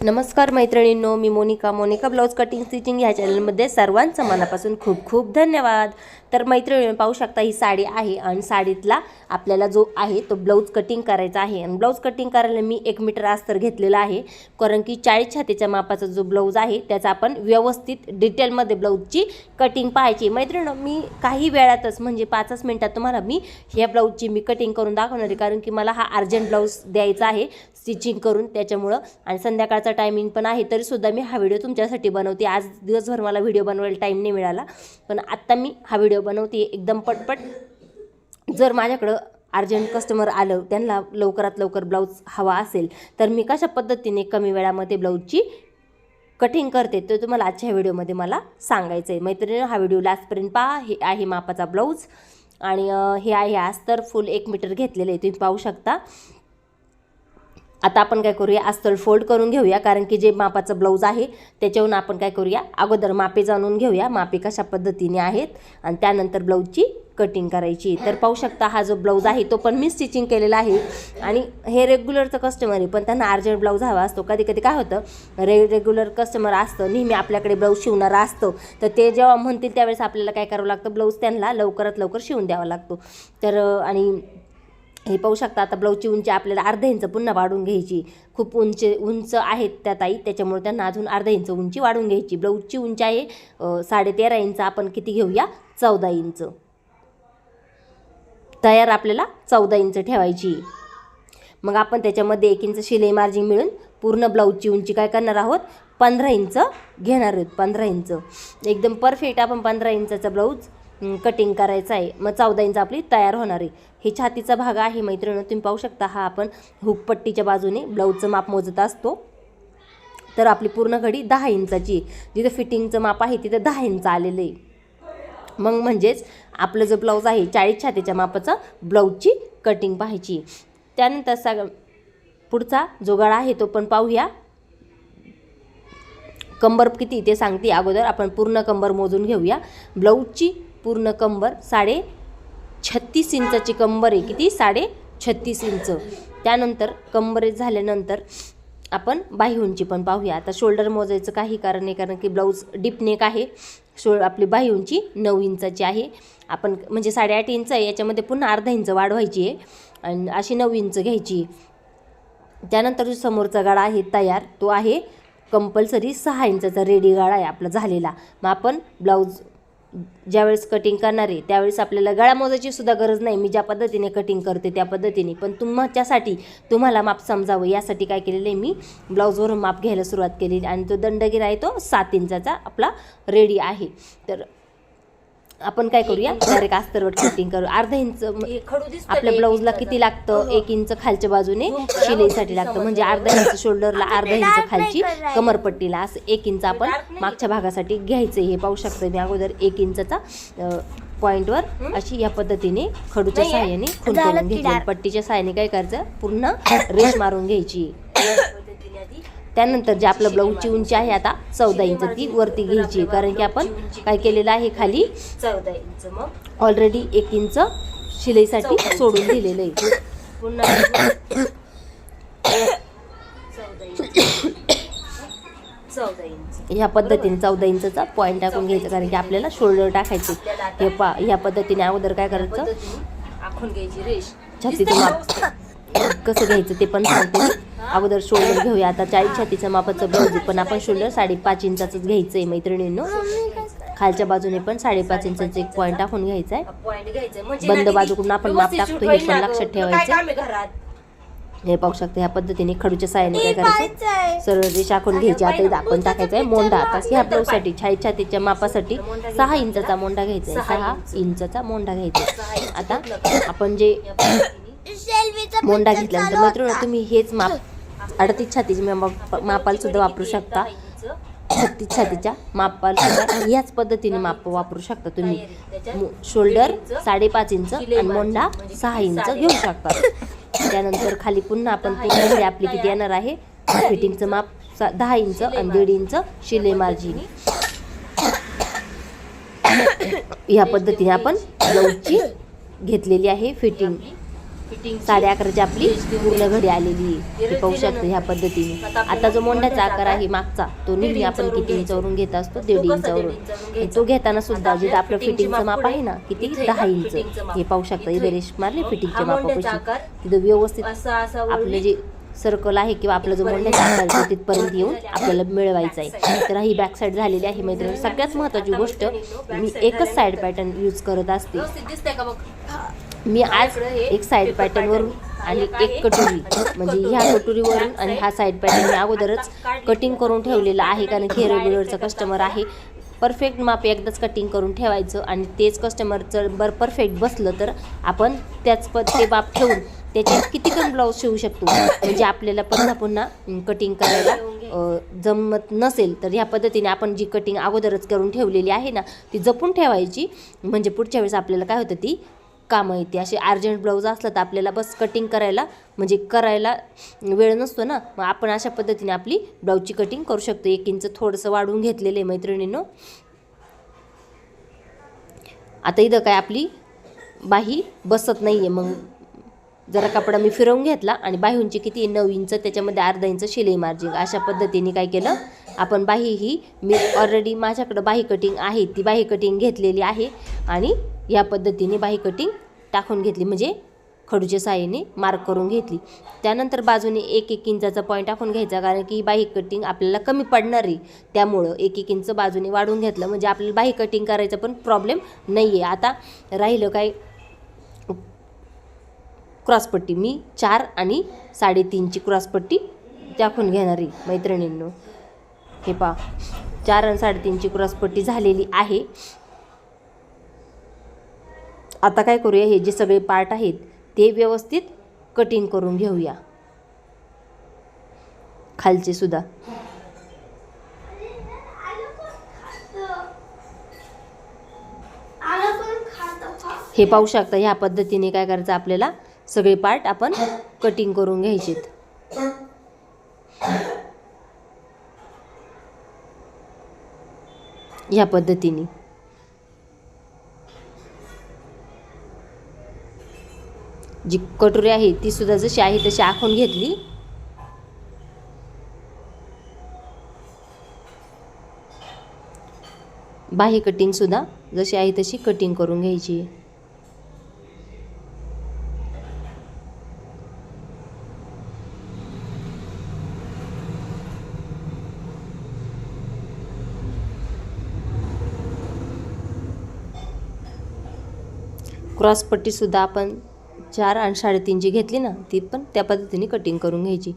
नमस्कार मैत्रिणींनो मी Monika. Monika blouse cutting stitching ह्या चॅनलमध्ये सर्वांचं मनापासून खूप खूप धन्यवाद. तर मैत्रिणी पाहू शकता ही साडी आहे आणि साडीतला आपल्याला जो आहे तो ब्लाऊज कटिंग करायचा आहे. आणि ब्लाऊज कटिंग करायला मी एक मीटर अस्तर घेतलेला आहे कारण की चाळीस छातीच्या मापाचा जो ब्लाऊज आहे त्याचा आपण व्यवस्थित डिटेलमध्ये ब्लाऊजची कटिंग पाहायची. मैत्रिणी मी काही वेळातच म्हणजे पाचच मिनटात तुम्हाला मी ह्या ब्लाऊजची मी कटिंग करून दाखवणार आहे कारण की मला हा अर्जंट ब्लाऊज द्यायचा आहे स्टिचिंग करून त्याच्यामुळं. आणि संध्याकाळचा टायमिंग पण आहे तरीसुद्धा मी हा व्हिडिओ तुमच्यासाठी बनवते. आज दिवसभर मला व्हिडिओ बनवायला टाईम नाही मिळाला. पण आत्ता मी हा व्हिडिओ बनवते एकदम पटपट. जर माझ्याकडं अर्जंट कस्टमर आलं त्यांना लवकरात लवकर ब्लाऊज हवा असेल तर मी कशा पद्धतीने कमी वेळामध्ये ब्लाऊजची कटिंग करते ते तुम्हाला आजच्या व्हिडिओमध्ये मला सांगायचं आहे मैत्रिणी हा व्हिडिओ लास्टपर्यंत पहा. हे आहे मापाचा ब्लाऊज आणि हे आहे आज तर फुल एक मीटर घेतलेलं आहे. तुम्ही पाहू शकता. आता आपण काय करूया अस्तर फोल्ड करून घेऊया कारण की जे मापाचं ब्लाऊज आहे त्याच्यावरून आपण काय करूया अगोदर मापे जाणून घेऊया मापे कशा पद्धतीने आहेत आणि त्यानंतर ब्लाऊजची कटिंग करायची. तर पाहू शकता हा जो ब्लाऊज आहे तो पण मी स्टिचिंग केलेला आहे. आणि हे रेग्युलरचं कस्टमर आहे पण त्यांना अर्जंट ब्लाऊज हवा असतो. कधी कधी काय होतं रे रेग्युलर कस्टमर असतं नेहमी आपल्याकडे ब्लाऊज शिवणारा असतं. तर ते जेव्हा म्हणतील त्यावेळेस आपल्याला काय करावं लागतं ब्लाऊज त्यांना लवकरात लवकर शिवून द्यावा लागतो. तर आणि हे पाहू शकता आता ब्लाऊजची उंची आपल्याला अर्धा इंच पुन्हा वाढून घ्यायची. खूप उंच उंच आहेत त्या ताई त्याच्यामुळे त्यांना अजून अर्धा इंच उंची वाढून घ्यायची. ब्लाऊजची उंची आहे साडेतेरा इंच आपण किती घेऊया? चौदा इंच. तयार आपल्याला चौदा इंच ठेवायची. मग आपण त्याच्यामध्ये एक इंच शिलाई मार्जिन मिळून पूर्ण ब्लाऊजची उंची काय करणार आहोत? पंधरा इंच घेणार आहोत पंधरा इंच. एकदम परफेक्ट आपण पंधरा इंचाचा ब्लाऊज कटिंग करायचं आहे. मग चौदा इंच आपली तयार होणार आहे. हे छातीचा भाग आहे मैत्रिणी तुम्ही पाहू शकता हा आपण हुकपट्टीच्या बाजूने ब्लाऊजचं माप मोजत असतो. तर आपली पूर्ण घडी दहा इंचाची आहे. जिथं फिटिंगचं माप आहे तिथं दहा इंच आलेलं आहे. मग म्हणजेच आपलं जो ब्लाऊज आहे चाळीस छातीच्या मापाचं ब्लाऊजची कटिंग पाहायची त्यानंतर सग पुढचा जो गळा आहे तो पण पाहूया. कंबर किती ते सांगते. अगोदर आपण पूर्ण कंबर मोजून घेऊया. ब्लाऊजची पूर्ण कंबर साडे छत्तीस इंचाची कंबर आहे. किती? साडे छत्तीस इंच. त्यानंतर कंबरेत झाल्यानंतर आपण बाही उंची पण पाहूया. आता शोल्डर मोजायचं काही कारण नाही कारण की ब्लाऊज डीपनेक आहे. शो आपली बाही उंची नऊ इंचाची आहे. आपण म्हणजे साडेआठ इंच आहे याच्यामध्ये पुन्हा अर्धा इंच वाढवायची आहे. आणि अशी नऊ इंच घ्यायची त्यानंतर जो समोरचा गाळा आहे तयार तो आहे कंपल्सरी सहा इंचाचा रेडी गाळा आहे आपला झालेला. मग आपण ब्लाऊज ज्यावेळेस कटिंग करणार आहे त्यावेळेस आपल्याला गळा मोजायची सुद्धा गरज नाही. मी ज्या पद्धतीने कटिंग करते त्या पद्धतीने. पण तुमच्यासाठी तुम्हाला माप समजावं यासाठी काय केलेलं आहे मी ब्लाऊजवरून माप घ्यायला सुरुवात केली. आणि तो दंडगिरा आहे तो सात इंचाचा आपला रेडी आहे. तर आपण काय करूया? डायरेक्ट अस्तरवर कटिंग करू. अर्धा इंच आपल्या ब्लाऊजला किती लागतं? एक इंच खालच्या बाजूने शिलाईसाठी लागतं. म्हणजे अर्धा इंच शोल्डरला अर्धा इंच खालची कमरपट्टीला असं एक इंच आपण मागच्या भागासाठी घ्यायचं. हे पाहू शकतो मी अगोदर एक इंचाचा पॉईंटवर अशी या पद्धतीने खडूच्या साह्याने खून करून घ्यायची पट्टीच्या साह्याने काय करायचं? पूर्ण रेष मारून घ्यायची. त्यानंतर जे आपलं ब्लाऊजची उंची आहे आता चौदा इंच ती वरती घ्यायची कारण की आपण काय केलेलं आहे खाली? चौदा इंच मग. ऑलरेडी एक इंच शिलाईसाठी सोडून दिलेलं आहे पुन्हा ह्या पद्धतीने चौदा इंचचा पॉईंट टाकून घ्यायचा. कारण की आपल्याला शोल्डर टाकायचे. हे पा ह्या पद्धतीने अगोदर काय करायचं? आखून घ्यायची छातीचं माप. कसं घ्यायचं ते पण सांगते. अगोदर शोल्डर घेऊया. आता चाळीस छातीचं मापाचं ब्लाऊज पण आपण शोल्डर साडेपाच इंचाचंच घ्यायचं आहे मैत्रिणींनो. खालच्या बाजूने पण साडेपाच इंचाचं एक पॉईंट टाकून घ्यायचा आहे बंद बाजूकडून आपण माप टाकतो हे पण लक्षात. ठेवायचं. हे पाहू शकता ह्या पद्धतीने खडूच्या साह्याने काय करायचं? सरळ रेषा आखून घ्यायची. आता आपण टाकायचं आहे मोंढा आता ह्या ब्लाऊजसाठी छाई छातीच्या मापासाठी सहा इंचाचा मोंढा घ्यायचा आहे सहा इंचाचा मोंढा घ्यायचा आहे. आता आपण जे मोंडा घेतल्यानंतर मात्र तुम्ही हेच माप अडतीस छातीच्या माप- मापाला सुद्धा वापरू शकता. छत्तीस छातीच्या मापाला सुद्धा याच पद्धतीने माप वापरू शकता तुम्ही. शोल्डर साडेपाच इंच आणि मोंडा सहा इंच घेऊ शकता. त्यानंतर खाली पुन्हा आपण पूर्ण आपली किती येणार आहे. फिटिंगचं माप दहा इंच आणि दीड इंच शिले मार्जिन. या पद्धतीने आपण ब्लाऊजची घेतलेली आहे फिटिंग. साडे अकराची आपली पूर्ण घडी आलेली आहे. हे पाहू शकता ह्या पद्धतीने. आता जो मोंड्याचा आकार आहे मागचा तो नेहमी आपण किती इंचावरून घेत असतो दीड इंचावरून तो घेताना सुद्धा जिथं आपलं फिटिंगचं माप आहे ना किती? दहा इंच. हे पाहू शकता इथे रेश मारले फिटिंगच्या मापापाशी. तिथं व्यवस्थित आपलं जे सर्कल आहे किंवा आपलं जो मोंड्याचा आकार तिथपर्यंत येऊन आपल्याला मिळवायचा आहे. तर ही बॅक साईड झालेली आहे मैत्रिणी. सगळ्यात महत्त्वाची गोष्ट मी एकच साईड पॅटर्न यूज करत असते. मी आज एक साईड पॅटर्नवरून आणि एक कटोरी म्हणजे ह्या कटोरीवरून आणि हा साईड पॅटर्न मी अगोदरच कटिंग करून ठेवलेला आहे कारण की रेग्युलरचा कस्टमर आहे. परफेक्ट माप एकदाच कटिंग करून ठेवायचं आणि तेच कस्टमरचं बरं परफेक्ट बसलं तर आपण त्याच प ते माप ठेवून त्याच्यात किती पण ब्लाऊज शिवू शकतो. म्हणजे आपल्याला पुन्हा पुन्हा कटिंग करायला जमत नसेल तर ह्या पद्धतीने आपण जी कटिंग अगोदरच करून ठेवलेली आहे ना ती जपून ठेवायची. म्हणजे पुढच्या वेळेस आपल्याला काय होतं ती कामं येते असे अर्जंट ब्लाऊज असलं तर आपल्याला बस कटिंग करायला म्हणजे करायला वेळ नसतो ना. मग आपण अशा पद्धतीने आपली ब्लाऊजची कटिंग करू शकतो. एक इंच थोडंसं वाढवून घेतलेलं आहे मैत्रिणीनं. आता इथं काय आपली बाही बसत नाही आहे मग जरा कपडा मी फिरवून घेतला आणि बाहींची किती नऊ इंच. त्याच्यामध्ये अर्धा इंच शिलाई मार्जिंग अशा पद्धतीने काय केलं? आपण बाही ही मी ऑलरेडी माझ्याकडं बाही कटिंग आहे. ती बाही कटिंग घेतलेली आहे. आणि या पद्धतीने बाही कटिंग टाकून घेतली. म्हणजे खडूच्या साहाय्याने मार्क करून घेतली. त्यानंतर बाजूने एक एक इंचाचा पॉईंट टाकून घ्यायचा कारण की बाही कटिंग आपल्याला कमी पडणार आहे. त्यामुळं एक एक इंच बाजूने वाढून घेतलं. म्हणजे आपल्याला बाही कटिंग करायचा पण प्रॉब्लेम नाही आहे आता राहिलं काय? क्रॉसपट्टी मी चार आणि साडेतीनची क्रॉसपट्टी टाकून घेणार मैत्रिणींनो. हे पा चार आणि साडेतीनची क्रॉसपट्टी झालेली आहे. आता काय करूया हे जे सगळे पार्ट आहेत ते व्यवस्थित कटिंग करून घेऊया. खालचे सुद्धा. हे पाहू शकता ह्या पद्धतीने काय करायचं आपल्याला? सगळे पार्ट आपण कटिंग करून घ्यायचेत. ह्या पद्धतीने. जी कटोरी आहे ती सुद्धा जशी आहे तशी आखून घेतली. बाही कटिंग सुद्धा जशी आहे तशी कटिंग करून घ्यायची. क्रॉसपट्टीसुद्धा आपण चार आणि साडेतीनची घेतली ना ती पण त्या पद्धतीने कटिंग करून घ्यायची.